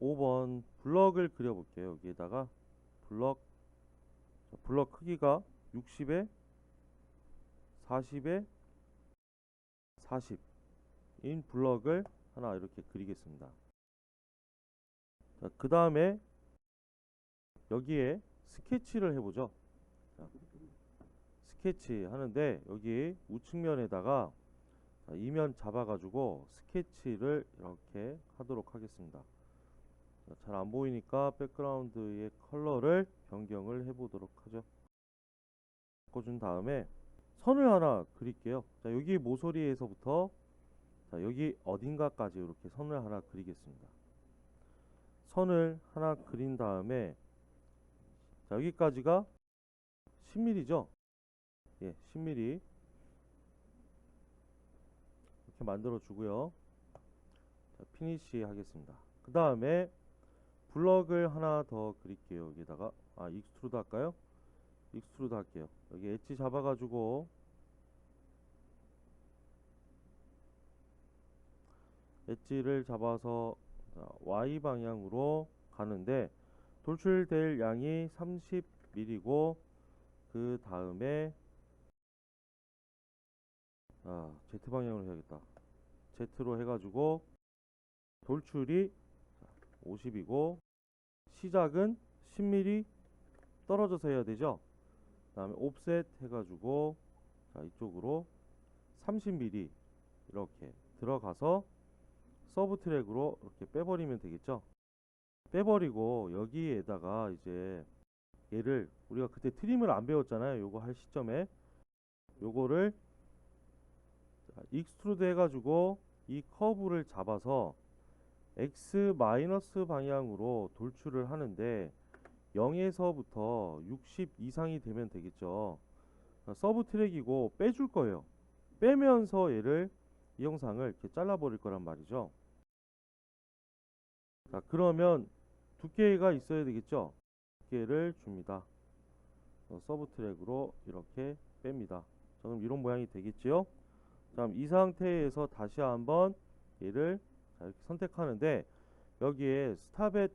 5번 블럭을 그려볼게요. 여기에다가 블럭 자, 블럭 크기가 60에 40에 40인 블럭을 하나 이렇게 그리겠습니다. 자, 그 다음에 여기에 스케치를 해보죠. 자, 스케치 하는데 여기 우측면에다가 자, 이면 잡아가지고 스케치를 이렇게 하도록 하겠습니다. 잘 안 보이니까 백그라운드의 컬러를 변경을 해 보도록 하죠. 바꿔준 다음에 선을 하나 그릴게요. 자, 여기 모서리에서부터 자, 여기 어딘가까지 이렇게 선을 하나 그리겠습니다. 선을 하나 그린 다음에 자, 여기까지가 10mm죠? 예, 10mm 이렇게 만들어 주고요. 자, 피니시 하겠습니다. 그 다음에 블럭을 하나 더 그릴게요. 여기다가 아 익스트루드 할까요? 익스트루드 할게요. 여기 엣지 잡아가지고 엣지를 잡아서 자, Y 방향으로 가는데 돌출될 양이 30mm고 그 다음에 아 Z 방향으로 해야겠다. Z로 해가지고 돌출이 50이고 시작은 10mm 떨어져서 해야 되죠. 그 다음에 옵셋 해가지고 자 이쪽으로 30mm 이렇게 들어가서 서브 트랙으로 이렇게 빼버리면 되겠죠. 빼버리고 여기에다가 이제 얘를 우리가 그때 트림을 안 배웠잖아요. 요거 할 시점에 요거를 자, 익스트루드 해가지고 이 커브를 잡아서 x 마이너스 방향으로 돌출을 하는데 0에서부터 60 이상이 되면 되겠죠. 서브 트랙이고 빼줄 거예요. 빼면서 얘를 이 영상을 이렇게 잘라버릴 거란 말이죠. 자, 그러면 두께가 있어야 되겠죠. 두께를 줍니다. 어, 서브 트랙으로 이렇게 뺍니다. 자, 그럼 이런 모양이 되겠지요. 다음 이 상태에서 다시 한번 얘를 자, 이렇게 선택하는데 여기에 스탑앳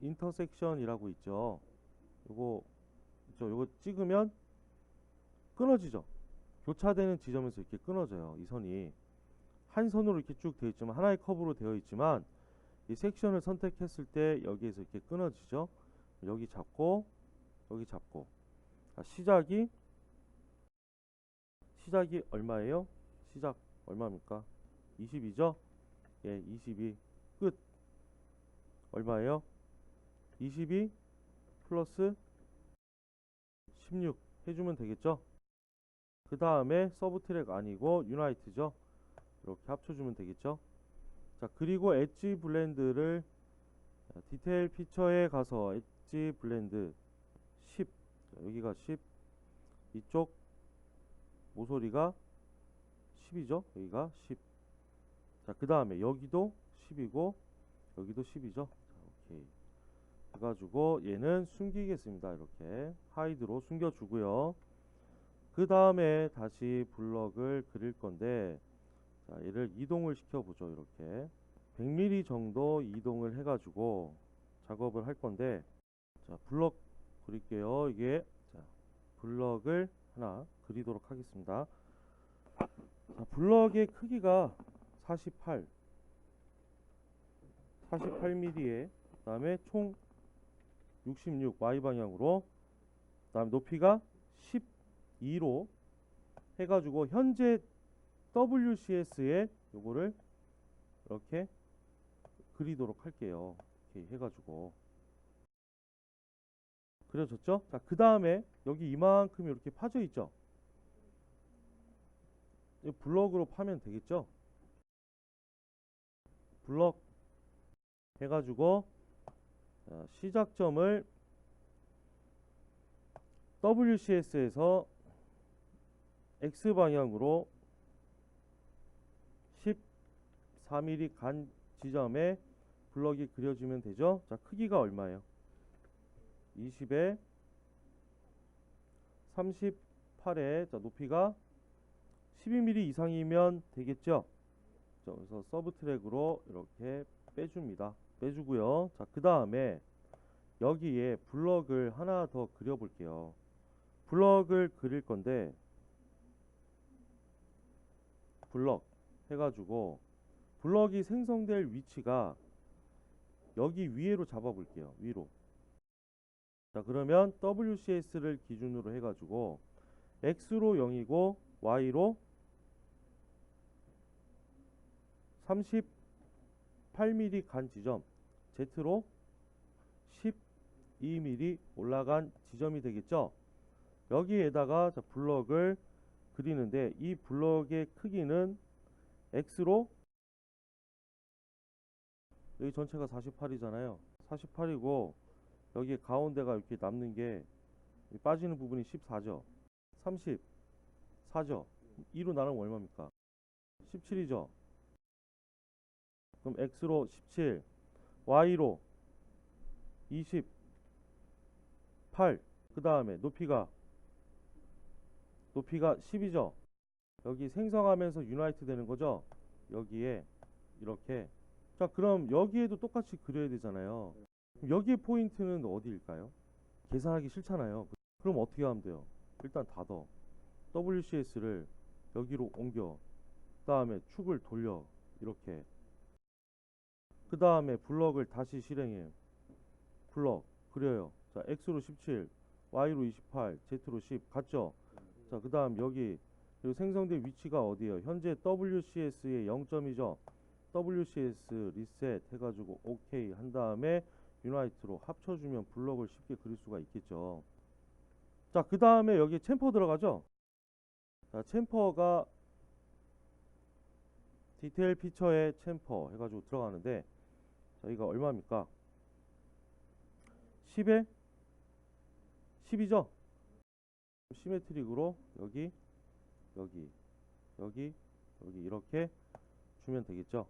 인터섹션이라고 있죠. 요거 있죠. 요거 찍으면 끊어지죠. 교차되는 지점에서 이렇게 끊어져요. 이 선이 한 선으로 이렇게 쭉 되어 있지만 하나의 커브로 되어 있지만 이 섹션을 선택했을 때 여기에서 이렇게 끊어지죠. 여기 잡고 여기 잡고 자, 시작이 시작이 얼마예요? 시작 얼마입니까? 22죠? 예, 22 끝. 얼마예요? 22 플러스 16 해주면 되겠죠? 그 다음에 서브 트랙 아니고 유나이트죠? 이렇게 합쳐주면 되겠죠? 자, 그리고 엣지 블렌드를 자, 디테일 피처에 가서 엣지 블렌드 10 자, 여기가 10 이쪽 모서리가 10이죠? 여기가 10 자, 그 다음에 여기도 10이고 여기도 10이죠. 자, 오케이. 해가지고 얘는 숨기겠습니다. 이렇게 하이드로 숨겨주고요. 그 다음에 다시 블럭을 그릴 건데 자, 얘를 이동을 시켜보죠. 이렇게 100mm 정도 이동을 해가지고 작업을 할 건데 자, 블럭 그릴게요. 이게 자, 블럭을 하나 그리도록 하겠습니다. 자, 블럭의 크기가 48 48mm에 그 다음에 총 66 Y 방향으로 그 다음에 높이가 12로 해가지고 현재 WCS에 요거를 이렇게 그리도록 할게요 이렇게 해가지고 그려졌죠? 자, 그 다음에 여기 이만큼 이렇게 파져 있죠? 이 블럭으로 파면 되겠죠? 블럭 해가지고 자, 시작점을 WCS에서 X 방향으로 14mm 간 지점에 블럭이 그려지면 되죠. 자, 크기가 얼마예요? 20에 38에 자, 높이가 12mm 이상이면 되겠죠. 자, 그래서 서브 트랙으로 이렇게 빼줍니다. 빼주고요. 자, 그 다음에 여기에 블럭을 하나 더 그려볼게요. 블럭을 그릴 건데 블럭 해가지고 블럭이 생성될 위치가 여기 위에로 잡아볼게요. 위로. 자, 그러면 WCS를 기준으로 해가지고 X로 0이고 Y로 38mm 간 지점 Z로 12mm 올라간 지점이 되겠죠. 여기에다가 자, 블럭을 그리는데 이 블럭의 크기는 X로 여기 전체가 48이잖아요. 48이고 여기 가운데가 이렇게 남는 게 빠지는 부분이 14죠. 34죠. 2로 나누면 얼마입니까? 17이죠. 그럼 X로 17, Y로 28, 그 다음에 높이가 높이가 10이죠. 여기 생성하면서 유나이트 되는 거죠. 여기에 이렇게 자 그럼 여기에도 똑같이 그려야 되잖아요. 여기에 포인트는 어디일까요? 계산하기 싫잖아요. 그럼 어떻게 하면 돼요? 일단 닫어. WCS를 여기로 옮겨. 그 다음에 축을 돌려. 이렇게. 그 다음에 블럭을 다시 실행해. 블럭 그려요. 자, X로 17, Y로 28, Z로 10 같죠? 자, 그 다음 여기 그리고 생성된 위치가 어디예요? 현재 WCS의 0점이죠. WCS 리셋 해가지고 OK 한 다음에 유나이트로 합쳐주면 블럭을 쉽게 그릴 수가 있겠죠. 자, 그 다음에 여기 챔퍼 들어가죠. 자, 챔퍼가 디테일 피처에 챔퍼 해가지고 들어가는데 저희가 얼마입니까? 10에 10이죠? 시메트릭으로 여기 여기 여기 여기 이렇게 주면 되겠죠?